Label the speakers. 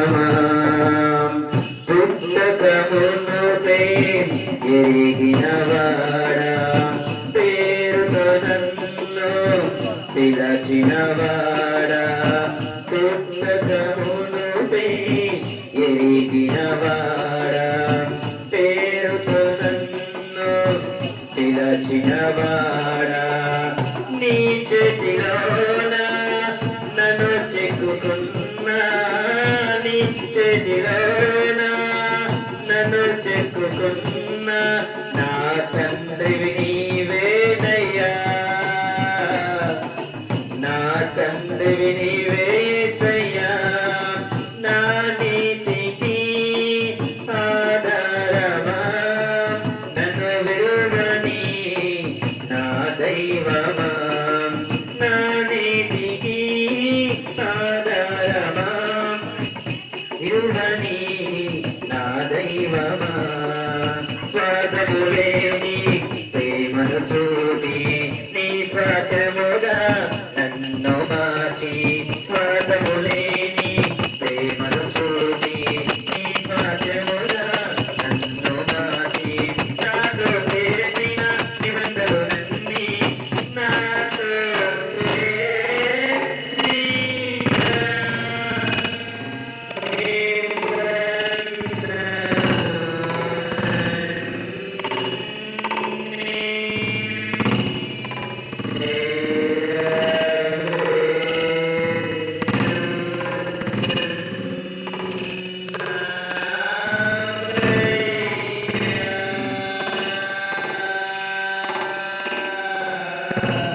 Speaker 1: నా దైవమా పుస్తకమునుపై ఎరిగినవాడా పేరుతో నన్ను పిలచినవాడా నీ చేతిలోన నన్ను చెక్కుకున్నా నీ నన్ను చెక్కుకున్నా నా తండ్రివి నీవేనయ్యా. నా తండ్రివి నీవేసయ్యా నా నీతికి ఆధారమా? నన్ను విరుగని నా దైవమా? ಜಗತ್ತು you